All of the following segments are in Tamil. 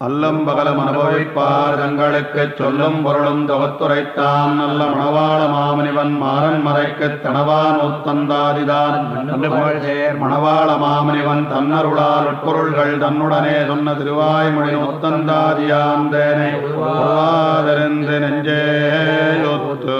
அல்லும் பகலும் அனுபவிப்பார். தங்களுக்குச் சொல்லும் பொருளும் தவத்துரைத்தான் நல்ல மணவாள மாமுனிவன் மாறன் மறைக்குத் தனவான் ஒத்தந்தாதிதான் மணவாள மாமுனிவன் தன்னருளால் உட்பொருள்கள் தன்னுடனே சொன்ன திருவாய்மொழி ஒத்தந்தாதியாந்தேனை உருவாதறிந்து நெஞ்சேயொத்து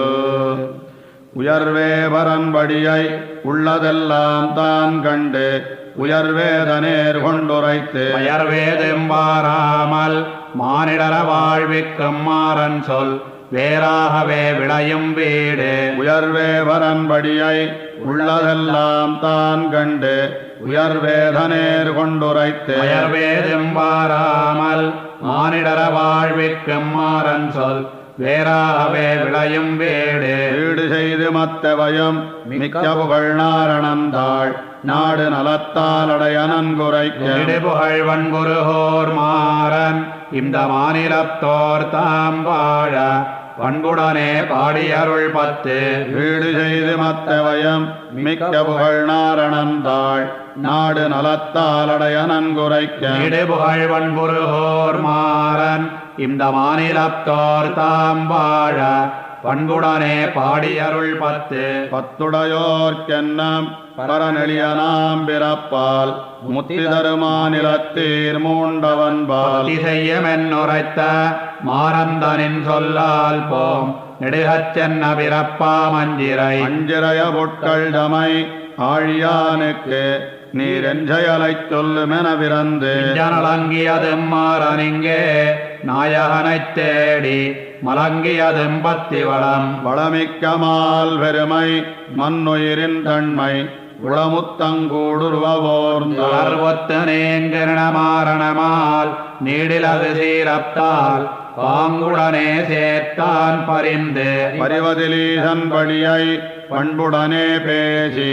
உயர்வே வரன்படியை உள்ளதெல்லாம் தான் கண்டு உயர்வேதனேர் கொண்டுரைத்து மயர்வேதெம்பாராமல் மானிடர வாழ்விக்கும் மாறன் சொல் வேறாகவே விளையும் வீடு. உயர்வே வரன்படியை உள்ளதெல்லாம் தான் கண்டு உயர்வேதனேர் கொண்டுரைத்து மயர்வேதெம்பாராமல் மானிடர வாழ்விக்கும் மாறன் சொல் வேறாகவே விளையும் வீடு. வீடு செய்து மத்தவயம் மிக்க புகழ் நாரணந்தாள் நாடு நலத்தால் அடைய நன்குரைக்க இடுபுகழ் வன்குருகோர் மாறன் இந்த மாநிலத்தோர் தாம் வாழ பண்புடனே பாடியருள் பத்து. வீடு செய்து மத்தவயம் மிக்க புகழ் நாரணந்தாள். நாடு நலத்தால் அடைய நன்குரைக்க. இடுபுகழ் வன்புருகோர் மாறன். இந்த மாநிலத்தோர் தாம் வாழ. பண்புடனே பாடியருள் பத்து. பத்துடையோர்க்கென்னம் பரநெளியனாம் பிறப்பால். முத்தி தருமாநிலத்தீர் மூண்டவன்பால். திசையமென்னுரைத்த மாறந்தனின் சொல்லால் போம். நெடுகச் சென்ன பிறப்பா மஞ்சிரை அஞ்சிறைய பொட்கள் தமை ஆழியானுக்கு நீர் எஞ்சயலைச் சொல்லுமென விரந்து ஜனலங்கியதும் மாறனிங்கே நாயகனைத் தேடி மலங்கியதும் பத்தி வளம் வளமிக்கமால் பெருமை மண்ணுயிரின் தன்மை உளமுத்தங்கூடுருவோர்ந்து நீடிலது சீரத்தால் பாங்குடனே சேர்த்தான் பரிந்து. பரிவதிலீசன் படியை பண்புடனே பேசி